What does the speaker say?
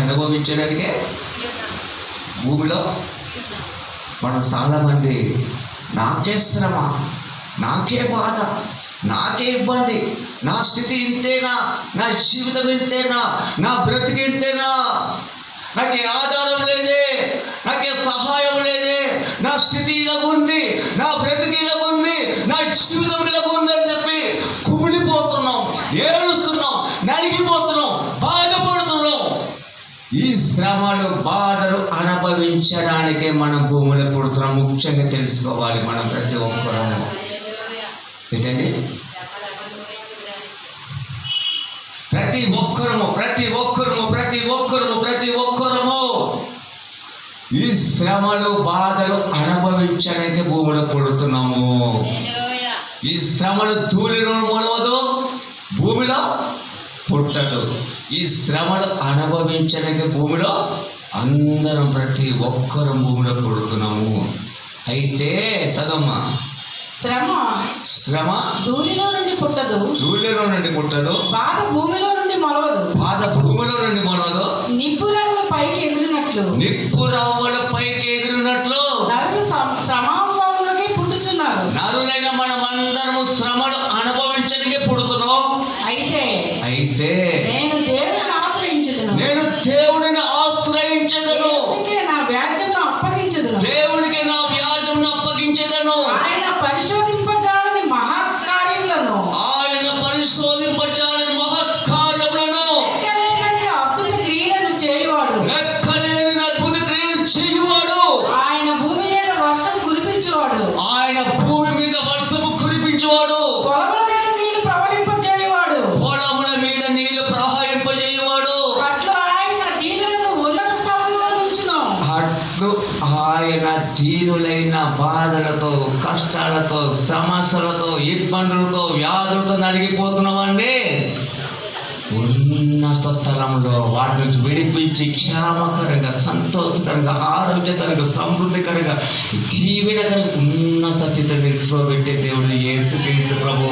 అనుభవించడానికే? భూమిలో? మనం చాలామంది నాకే శ్రమ నాకే బాధ నాకే ఇబ్బంది నా స్థితి ఇంతేనా? నా జీవితం ఇంతేనా? నా బ్రతికి ఇంతేనా? నాకు ఏ ఆధారం లేదే నాకే సహాయం లేదే నా స్థితి ఇలాగుంది నా బ్రతికి ఇలాగుంది నా జీవితం ఇలాగుంది అని చెప్పి కుమిడిపోతున్నాం ఏడుస్తున్నాం నలిగిపోతున్నాం బాధపడుతున్నాం. ఈ శ్రమలు బాధలు అనుభవించడానికే మనం భూమిలో పుడుతున్నాం ముఖ్యంగా తెలుసుకోవాలి మనం ప్రతి ఒక్కరము. ఏంటండి? ప్రతి ఒక్కరము ప్రతి ఒక్కరము ప్రతి ఒక్కరము ప్రతి ఒక్కరము ఈ శ్రమలు బాధలు అనుభవించడానికి భూమిలో పుడుతున్నాము ఈ శ్రమలు ధూళిలో మొలవదు భూమిలో పుట్టదు. ఈ శ్రమలు అనుభవించడానికి భూమిలో అందరం ప్రతి ఒక్కరం భూమిలో పుడుతున్నాము అయితే సదమ్మ శ్రమ శ్రమ దూరిలో నుండి పుట్టదు. ధూళిలో నుండి పుట్టదు. బాధ భూమిలో నుండి మొలవదు. బాధ భూమిలో నుండి మొలవదు. నిప్పురల పైకి ఎగిరినట్లు. నిప్పు రవ్వల పైకి ఎగిరినట్లు. నరులు శ్రమాభావంలోకి పుట్టుచున్నారు. నరులైన మనం అందరము శ్రమలు అనుభవించడానికి పుడుతున్నాం. అయితే అయితే అప్పగించదను ఆయన పరిశోధింపజాలని ఆయన దీనులైన బాధలతో కష్టాలతో సమస్యలతో ఇబ్బందులతో వ్యాధులతో నలిగిపోతున్నామండి. ఉన్నత స్థలంలో వాటి నుంచి విడిపించి క్షేమకరంగా సంతోషకరంగా ఆరోగ్యకరంగా సమృద్ధికరంగా దీవెనకరంగా ఉన్నత స్థితిని నిలుచుకోబెట్టే దేవుడు యేసుక్రీస్తు ప్రభు.